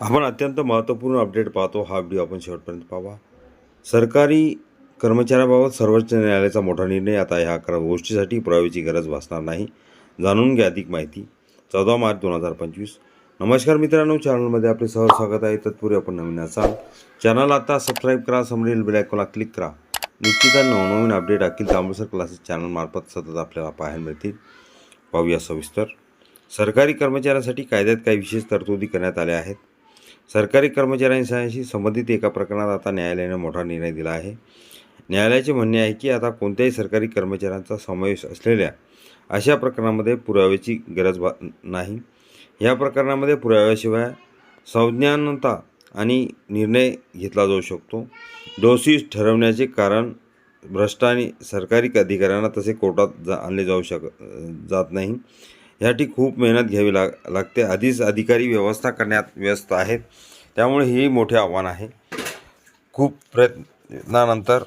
आपण अत्यंत महत्त्वपूर्ण अपडेट पाहतो हा व्हिडिओ आपण शेवटपर्यंत पाहावा. सरकारी कर्मचाऱ्याबाबत सर्वोच्च न्यायालयाचा मोठा निर्णय आता ह्या अकरा गोष्टीसाठी पुराव्याची गरज भासणार नाही जाणून घ्या अधिक माहिती. चौदा मार्च दोन हजार पंचवीस. नमस्कार मित्रांनो चॅनलमध्ये आपले सहज स्वागत आहे. तत्पूर्वी आपण नवीन असाल चॅनल आता सबस्क्राईब करा समोरील बेल आयकॉनला क्लिक करा. निश्चितच नवनवीन अपडेट अखिल तांबूसर क्लासेस चॅनलमार्फत सतत आपल्याला पाहायला मिळतील. पाहूया सविस्तर. सरकारी कर्मचाऱ्यांसाठी कायद्यात काही विशेष तरतुदी करण्यात आल्या आहेत. सरकारी कर्मचाऱ्यांशी संबंधित एका प्रकरणात आता न्यायालयाने मोठा निर्णय दिला आहे. न्यायालयाचे म्हणणे आहे की आता कोणत्याही सरकारी कर्मचाऱ्यांचा समावेश असलेल्या अशा प्रकरणामध्ये पुराव्याची गरज भा नाही. या प्रकरणामध्ये पुराव्याशिवाय संज्ञानता आणि निर्णय घेतला जाऊ शकतो. दोषी ठरवण्याचे कारण भ्रष्ट आणि सरकारी अधिकाऱ्यांना तसे कोर्टात जा आणले जाऊ शक जात नाही. यासाठी खूप मेहनत घ्यावी लाग लागते. आधीच अधिकारी व्यवस्था करण्यात व्यस्त आहेत. त्यामुळे हे मोठे आव्हान आहे. खूप प्रयत्नानंतर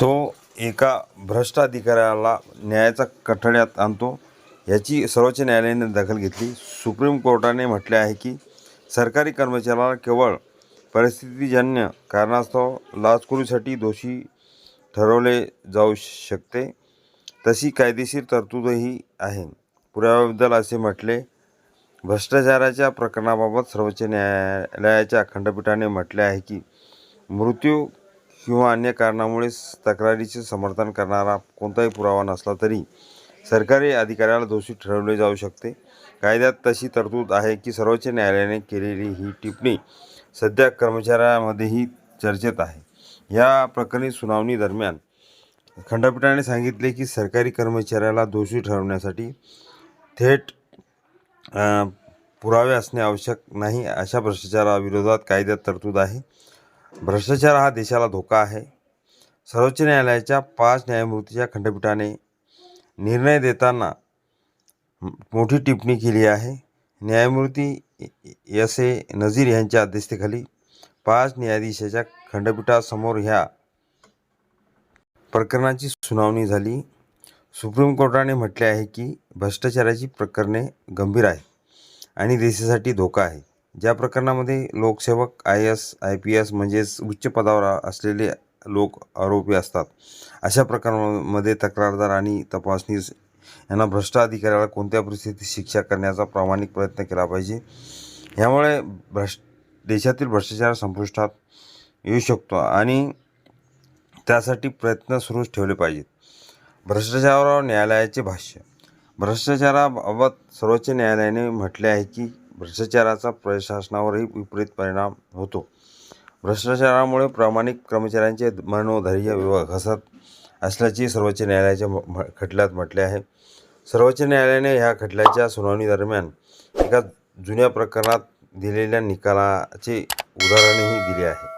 तो एका भ्रष्ट अधिकाऱ्याला न्यायाचा कठड्यात आणतो. याची सर्वोच्च न्यायालयाने दखल घेतली. सुप्रीम कोर्टाने म्हटले आहे की सरकारी कर्मचाऱ्याला केवळ परिस्थितीजन्य कारणास्तव लाचखोरीसाठी दोषी ठरवले जाऊ शकते. तशी कायदेशीर तरतूदही आहे. पुराव्याबद्दल असे म्हटले भ्रष्टाचाराच्या प्रकरणाबाबत सर्वोच्च न्यायालयाच्या खंडपीठाने म्हटले आहे की मृत्यू किंवा अन्य कारणामुळे तक्रारीचे समर्थन करणारा कोणताही पुरावा नसला तरी सरकारी अधिकाऱ्याला दोषी ठरवले जाऊ शकते. कायद्यात तशी तरतूद आहे की सर्वोच्च न्यायालयाने केलेली ही टिप्पणी सध्या कर्मचाऱ्यामध्येही चर्चेत आहे. या प्रकरणी सुनावणी दरम्यान खंडपीठाने सांगितले की सरकारी कर्मचाऱ्याला दोषी ठरवण्यासाठी थेट पुरावे असणे आवश्यक नाही अशा भ्रष्टाचाराविरोधात कायद्यात तरतूद आहे. भ्रष्टाचार हा देशाला धोका आहे. सर्वोच्च न्यायालयाच्या पाच न्यायमूर्तीच्या खंडपीठाने निर्णय देताना मोठी टिप्पणी केली आहे. न्यायमूर्ती एस ए नझीर यांच्या अध्यक्षतेखाली पाच न्यायाधीशाच्या खंडपीठासमोर ह्या प्रकरणाची सुनावणी झाली. सुप्रीम कोर्टाने म्हटले आहे की भ्रष्टाचाराची प्रकरणे गंभीर आहेत आणि देशासाठी धोका आहे. ज्या प्रकरणामध्ये लोकसेवक I S I P S म्हणजेच उच्च पदावर असलेले लोक आरोपी असतात अशा प्रकरणामध्ये तक्रारदार आणि तपासणीस यांना भ्रष्ट अधिकाऱ्याला कोणत्या परिस्थितीत शिक्षा करण्याचा प्रामाणिक प्रयत्न केला पाहिजे? यामुळे भ्रष्ट देशातील भ्रष्टाचार संपुष्टात येऊ शकतो आणि त्यासाठी प्रयत्न सुरूच ठेवले पाहिजेत. भ्रष्टाचारावर न्यायालयाचे भाष्य. भ्रष्टाचाराबाबत सर्वोच्च न्यायालयाने म्हटले आहे की भ्रष्टाचाराचा प्रशासनावरही विपरीत परिणाम होतो. भ्रष्टाचारामुळे प्रामाणिक कर्मचाऱ्यांचे मनोधैर्य विवा- घसत असल्याचे सर्वोच्च न्यायालयाच्या म- खटल्यात म्हटले आहे. सर्वोच्च न्यायालयाने ह्या खटल्याच्या सुनावणी दरम्यान एका जुन्या प्रकरणात दिलेल्या निकालाचे उदाहरणही दिले आहे.